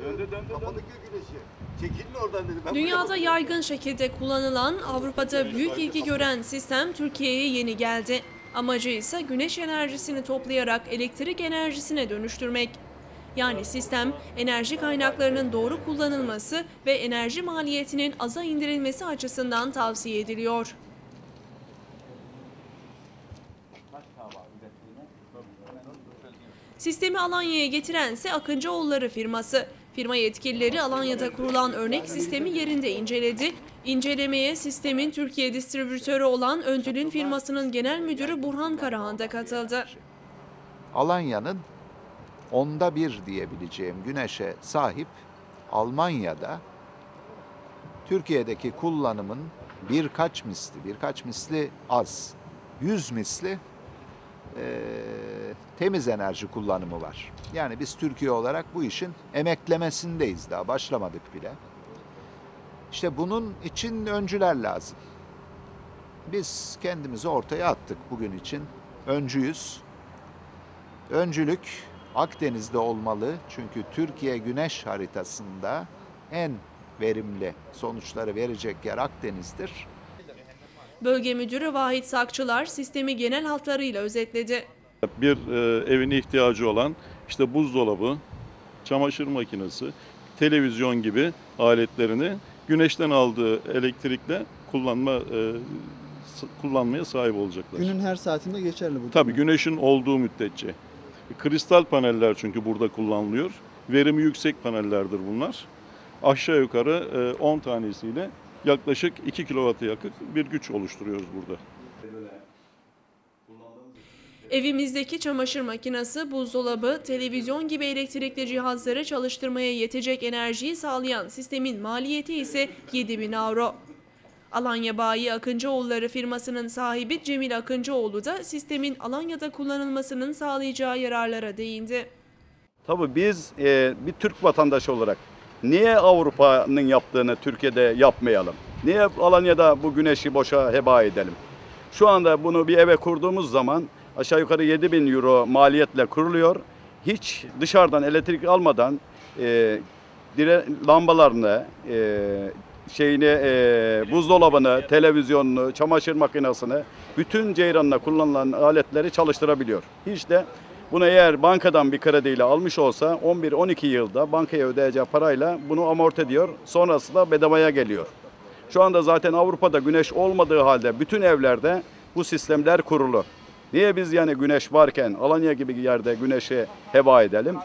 Kapadık ya güneşi. Çekilin oradan dedi. Ben Dünyada buraya yaygın şekilde kullanılan, Avrupa'da büyük ilgi gören sistem Türkiye'ye yeni geldi. Amacı ise güneş enerjisini toplayarak elektrik enerjisine dönüştürmek. Yani sistem enerji kaynaklarının doğru kullanılması ve enerji maliyetinin aza indirilmesi açısından tavsiye ediliyor. Sistemi Alanya'ya getirense Akıncıoğulları firması. Firma yetkilileri Alanya'da kurulan örnek sistemi yerinde inceledi. İncelemeye sistemin Türkiye distribütörü olan Öndül'ün firmasının genel müdürü Burhan Karahan da katıldı. Alanya'nın onda bir diyebileceğim güneşe sahip Almanya'da Türkiye'deki kullanımın birkaç misli, birkaç misli az, yüz misli eee, temiz enerji kullanımı var. Yani biz Türkiye olarak bu işin emeklemesindeyiz daha başlamadık bile. İşte bunun için öncüler lazım. Biz kendimizi ortaya attık bugün için. Öncüyüz. Öncülük Akdeniz'de olmalı çünkü Türkiye güneş haritasında en verimli sonuçları verecek yer Akdeniz'dir. Bölge müdürü Vahit Sakçılar sistemi genel hatlarıyla özetledi. Bir e, evine ihtiyacı olan işte buzdolabı, çamaşır makinesi, televizyon gibi aletlerini güneşten aldığı elektrikle kullanma e, kullanmaya sahip olacaklar. Günün her saatinde geçerli bu. Tabii güneşin olduğu müddetçe. Kristal paneller çünkü burada kullanılıyor. Verimi yüksek panellerdir bunlar. Aşağı yukarı e, 10 tanesiyle yaklaşık 2 kW'a yakın bir güç oluşturuyoruz burada. Evimizdeki çamaşır makinesi, buzdolabı, televizyon gibi elektrikli cihazları çalıştırmaya yetecek enerjiyi sağlayan sistemin maliyeti ise 7000 avro. Alanya Bayi Akıncıoğulları firmasının sahibi Cemil Akıncıoğlu da sistemin Alanya'da kullanılmasının sağlayacağı yararlara değindi. Tabii biz e, bir Türk vatandaşı olarak niye Avrupa'nın yaptığını Türkiye'de yapmayalım? Niye Alanya'da bu güneşi boşa heba edelim? Şu anda bunu bir eve kurduğumuz zaman aşağı yukarı 7 bin euro maliyetle kuruluyor. Hiç dışarıdan elektrik almadan e, dire, lambalarını, e, şeyini, e, buzdolabını, televizyonunu, çamaşır makinesini, bütün ceyranına kullanılan aletleri çalıştırabiliyor. Hiç de bunu eğer bankadan bir krediyle almış olsa 11-12 yılda bankaya ödeyeceği parayla bunu amorti ediyor. Sonrasında bedavaya geliyor. Şu anda zaten Avrupa'da güneş olmadığı halde bütün evlerde bu sistemler kurulu. Niye biz yani güneş varken Alanya gibi yerde güneşi heba edelim?